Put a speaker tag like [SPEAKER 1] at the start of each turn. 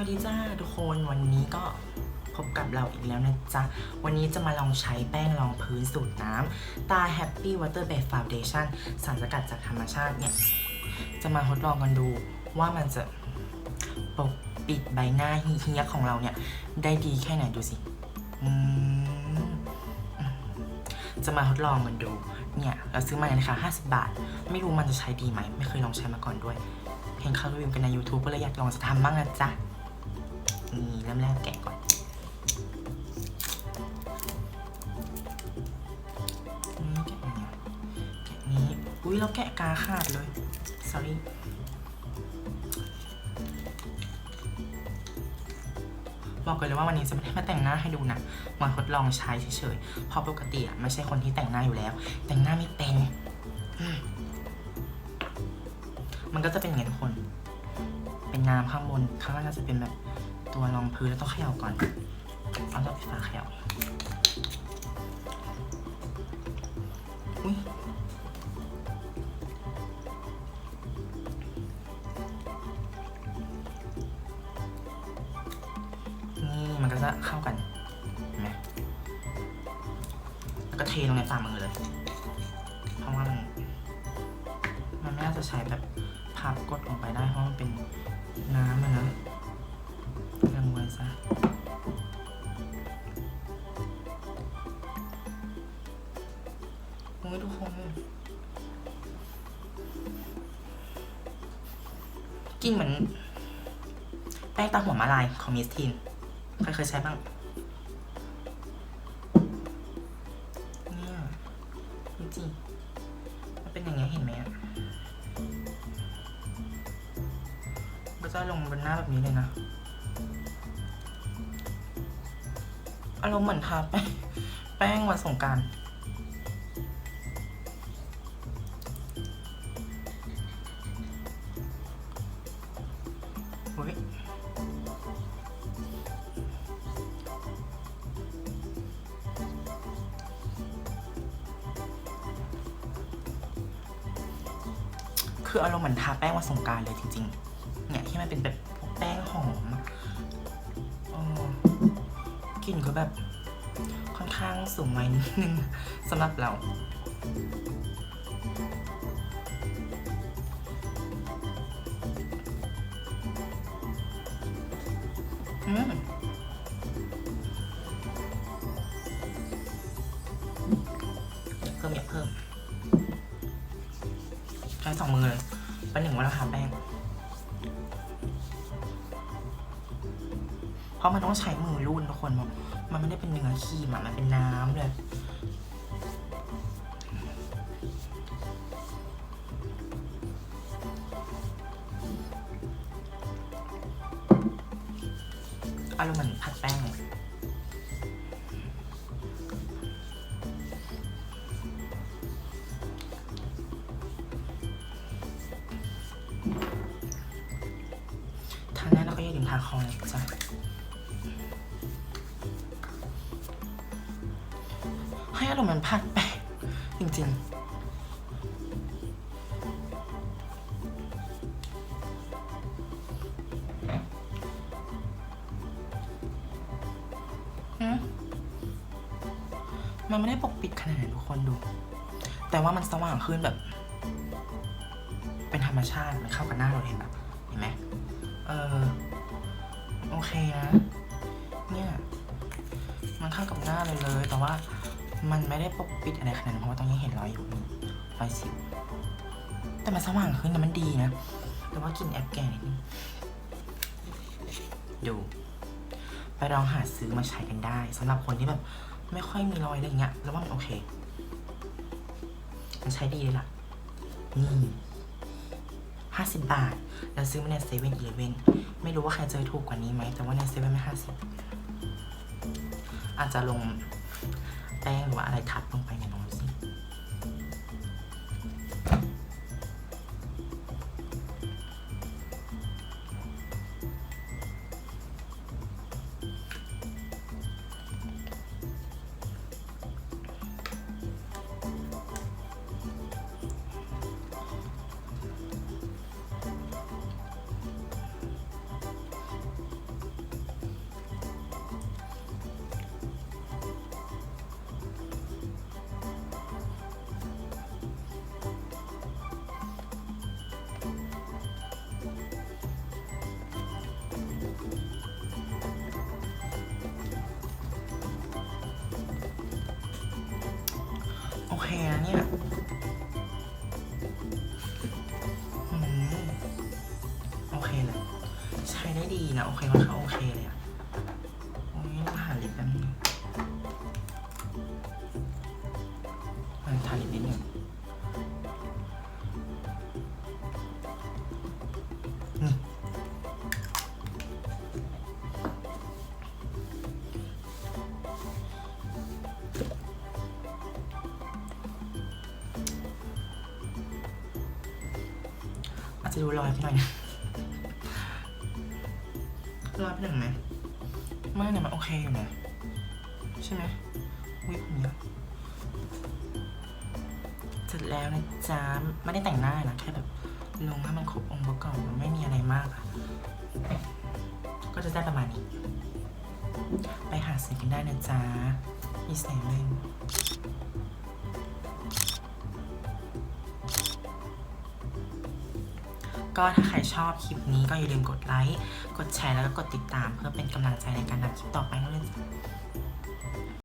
[SPEAKER 1] วัสดีจ้าทุกคนวันนี้ก็พบกับเราอีกแล้วนะจ๊ะ วันนี้จะมาลองใช้แป้งรองพื้นสูตรน้ำตา Happy Water b a s e Foundation สารสกัดจากธรรมชาติเนี่ย จะมาทดลองกันดูว่ามันจะปกปิดใบหน้าเฮียของเราเนี่ย ได้ดีแค่ไหนดูสิจะมาทดลองกันดู เนี่ย เราซื้อมาในราคา50 บาท ไม่รู้มันจะใช้ดีไหม ไม่เคยลองใช้มาก่อนด้วย เห็นเขารีวิวกันใน YouTube ก็เลยอยากลองจะทำบ้างนะจ๊ะ นี่เริ่มแรกแกะก่อน นี่แกะยังไงแกะนี้ อุ้ยเราแกะกาขาดเลย sorry บอกกันเลยว่าวันนี้จะไม่ได้มาแต่งหน้าให้ดูนะมาทดลองใช้เฉยๆ เพราะปกติอะไม่ใช่คนที่แต่งหน้าอยู่แล้ว แต่งหน้าไม่เป็นมมันก็จะเป็นอย่างนี้ทุกคน เป็นน้ำข้างบน ข้างล่างก็จะเป็นแบบ ตัวรองพื้นแล้วต้องเขย่าก่อนเอาต้องปิดฝาเขย่าอุ้ยนี่มันก็จะเข้ากันเห็นไหมแล้วก็เทลงในฝ่ามือเลย เพราะว่ามัน มันไม่น่าจะใช้แบบพับกดลงไปได้เพราะมันเป็นน้ำนะ ลงไว้ซะโอ้ยทุกคนกินเหมือน แป้งตาหัวมาลายของมิสทีนใครเคยใช้บ้างเนี่ยจริงๆมันเป็นอย่างเงี้ยเห็นไหมอะก็จะลงบนหน้าแบบนี้เลยนะ อารมณ์เหมือนทาแป้งแป้งวันสงการคืออารมณ์เหมือนทาแป้งวันสงการเลยจริง ๆ เนี่ยที่มันเป็นแบบแป้งหอมอะเออ กลิ่นก็แบบค่อนข้างสูงไว้นิดนึงสำหรับเราอืมเพิ่มอยากเพิ่มใช้สองมือเลยเป็นหนึ่งวันละทาแป้ง ราะมันต้องใช้มือรูนทุกคนบอกมันไม่ได้เป็นเนื้อครีมอะมันเป็นน้ำเลยอารมณ์เหมือนผัดแป้งเลยทานหน้าแล้วก็อย่าลืมทาคอนะจ๊ะ ให้อารมณ์มือนผัดแป้งจริง ๆมันไม่ได้ปกปิดขนาดนั้นทุกคนดู แต่ว่ามันสว่างขึ้นแบบ เป็นธรรมชาติ มันเข้ากับหน้าเราเห็นแบบเห็นไหมเออ โอเคนะ เนี่ยมันเข้ากับหน้าเลยเลย แต่ว่ามันไม่ได้ปกปิดอะไรขนาดนั้นเพราะว่าตอนนี้เห็นรอยอยู่นี่รอยสิวแต่มันสว่างขึ้นนะมันดีนะแต่ว่ากลินแอบแก่นิดนึงดูไปลองหาซื้อมาใช้กันได้สำหรับคนที่แบบไม่ค่อยมีรอยอะไรอย่างเงี้ยแล้วว่ามันโอเค มันใช้ดีเลยล่ะนี่ ห้าสิบบาท แล้วซื้อมาในเซเว่นอีเลเว่นไม่รู้ว่าใครเจอถูกกว่านี้ไหม แต่ว่าในเซเว่นไม่ห้าสิบอาจจะลงแป้งหรือว่าอะไรทับลงไป โอเคนะเนี่ยโอเคเลยใช้ได้ดีนะ โอเคมันก็โอเคเลย จจะดูรอยไปหน่อยนะรอยไปหน่อยไหมไม่เนี่ยมันโอเคอยู่นะใช่ไหมวิผมเยอะเสร็จแล้วนะจ๊ะไม่ได้แต่งหน้านะแค่แบบลงให้มันครบองค์ประกอบมันไม่มีอะไรมากอะก็จะได้ประมาณนี้ ไปหาซื้อกันได้นะจ๊ะอีเซเว่น ก็ถ้าใครชอบคลิปนี้ก็อย่าลืมกดไลค์ กดแชร์แล้วก็กดติดตาม เพื่อเป็นกำลังใจในการทำคลิปต่อไปด้วยนะจ๊ะ